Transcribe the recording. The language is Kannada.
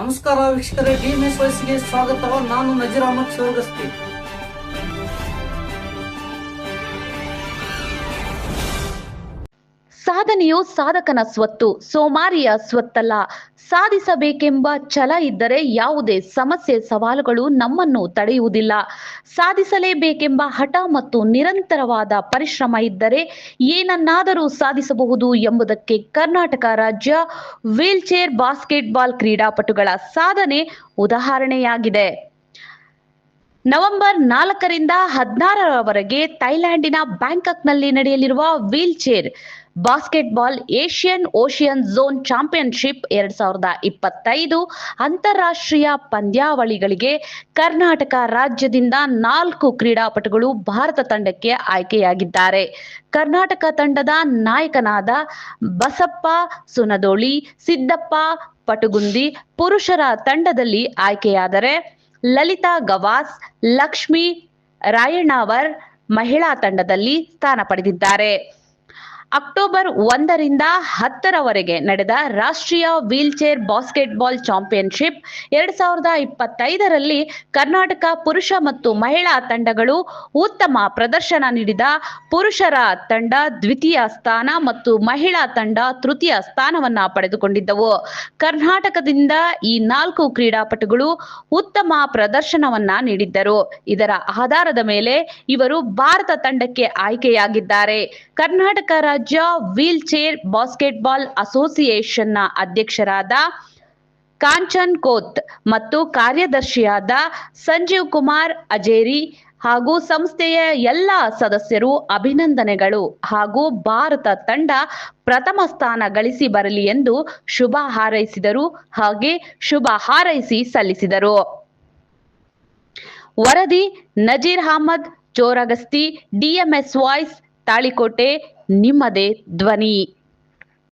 ನಮಸ್ಕಾರ ವೀಕ್ಷಕರೇ ಡಿಎಂಎಸ್ ವಯಸ್ಸಿಗೆ ಸ್ವಾಗತ ನಾನು ನಜೀರ್ ಅಹಮದ್ ಸಾಧನೆಯು ಸಾಧಕನ ಸ್ವತ್ತು, ಸೋಮಾರಿಯ ಸ್ವತ್ತಲ್ಲ. ಸಾಧಿಸಬೇಕೆಂಬ ಛಲ ಇದ್ದರೆ ಯಾವುದೇ ಸಮಸ್ಯೆ, ಸವಾಲುಗಳು ನಮ್ಮನ್ನು ತಡೆಯುವುದಿಲ್ಲ. ಸಾಧಿಸಲೇಬೇಕೆಂಬ ಹಠ ಮತ್ತು ನಿರಂತರವಾದ ಪರಿಶ್ರಮ ಇದ್ದರೆ ಏನನ್ನಾದರೂ ಸಾಧಿಸಬಹುದು ಎಂಬುದಕ್ಕೆ ಕರ್ನಾಟಕ ರಾಜ್ಯ ವೀಲ್ಚೇರ್ ಬಾಸ್ಕೆಟ್ಬಾಲ್ ಕ್ರೀಡಾಪಟುಗಳ ಸಾಧನೆ ಉದಾಹರಣೆಯಾಗಿದೆ. ನವೆಂಬರ್ ನಾಲ್ಕರಿಂದ ಹದಿನಾರರವರೆಗೆ ಥೈಲ್ಯಾಂಡಿನ ಬ್ಯಾಂಕಾಕ್ನಲ್ಲಿ ನಡೆಯಲಿರುವ wheelchair basketball Asian Ocean zone championship ಎರಡ್ ಸಾವಿರದ ಇಪ್ಪತ್ತೈದು ಅಂತಾರಾಷ್ಟ್ರೀಯ ಪಂದ್ಯಾವಳಿಗಳಿಗೆ ಕರ್ನಾಟಕ ರಾಜ್ಯದಿಂದ ನಾಲ್ಕು ಕ್ರೀಡಾಪಟುಗಳು ಭಾರತ ತಂಡಕ್ಕೆ ಆಯ್ಕೆಯಾಗಿದ್ದಾರೆ. ಕರ್ನಾಟಕ ತಂಡದ ನಾಯಕನಾದ ಬಸಪ್ಪ ಸುನದೋಳಿ, ಸಿದ್ದಪ್ಪ ಪಟುಗುಂದಿ ಪುರುಷರ ತಂಡದಲ್ಲಿ ಆಯ್ಕೆಯಾದರೆ ಲಲಿತಾ ಗವಾಸ್ ಲಕ್ಷ್ಮಿ ರಾಯಣ್ಣವರ್ ಮಹಿಳಾ ತಂಡದಲ್ಲಿ ಸ್ಥಾನ ಪಡೆದಿದ್ದಾರೆ. ಅಕ್ಟೋಬರ್ ಒಂದರಿಂದ ಹತ್ತರವರೆಗೆ ನಡೆದ ರಾಷ್ಟ್ರೀಯ ವೀಲ್ಚೇರ್ ಬಾಸ್ಕೆಟ್ಬಾಲ್ ಚಾಂಪಿಯನ್ಶಿಪ್ ಎರಡ್ ಸಾವಿರದ ಇಪ್ಪತ್ತೈದರಲ್ಲಿ ಕರ್ನಾಟಕ ಪುರುಷ ಮತ್ತು ಮಹಿಳಾ ತಂಡಗಳು ಉತ್ತಮ ಪ್ರದರ್ಶನ ನೀಡಿದ ಪುರುಷರ ತಂಡ ದ್ವಿತೀಯ ಸ್ಥಾನ ಮತ್ತು ಮಹಿಳಾ ತಂಡ ತೃತೀಯ ಸ್ಥಾನವನ್ನ ಪಡೆದುಕೊಂಡಿದ್ದವು. ಕರ್ನಾಟಕದಿಂದ ಈ ನಾಲ್ಕು ಕ್ರೀಡಾಪಟುಗಳು ಉತ್ತಮ ಪ್ರದರ್ಶನವನ್ನ ನೀಡಿದ್ದರು. ಇದರ ಆಧಾರದ ಮೇಲೆ ಇವರು ಭಾರತ ತಂಡಕ್ಕೆ ಆಯ್ಕೆಯಾಗಿದ್ದಾರೆ. ಕರ್ನಾಟಕ ವೀಲ್ ಚೇರ್ ಬಾಸ್ಕೆಟ್ಬಾಲ್ ಅಸೋಸಿಯೇಷನ್ನ ಅಧ್ಯಕ್ಷರಾದ ಕಾಂಚನ್ ಕೋತ್ ಮತ್ತು ಕಾರ್ಯದರ್ಶಿಯಾದ ಸಂಜೀವ್ ಕುಮಾರ್ ಅಜೇರಿ ಹಾಗೂ ಸಂಸ್ಥೆಯ ಎಲ್ಲ ಸದಸ್ಯರು ಅಭಿನಂದನೆಗಳು ಹಾಗೂ ಭಾರತ ತಂಡ ಪ್ರಥಮ ಸ್ಥಾನ ಗಳಿಸಿ ಬರಲಿ ಎಂದು ಶುಭ ಹಾರೈಸಿದರು ಹಾಗೆ ಶುಭ ಹಾರೈಸಿ ಸಲ್ಲಿಸಿದರು. ವರದಿ ನಜೀರ್ ಅಹಮದ್ ಚೋರಗಸ್ತಿ ಡಿಎಂಎಸ್ ವಾಯ್ಸ್ ತಾಳಿಕೋಟೆ ನಿಮ್ಮದೇ ಧ್ವನಿ.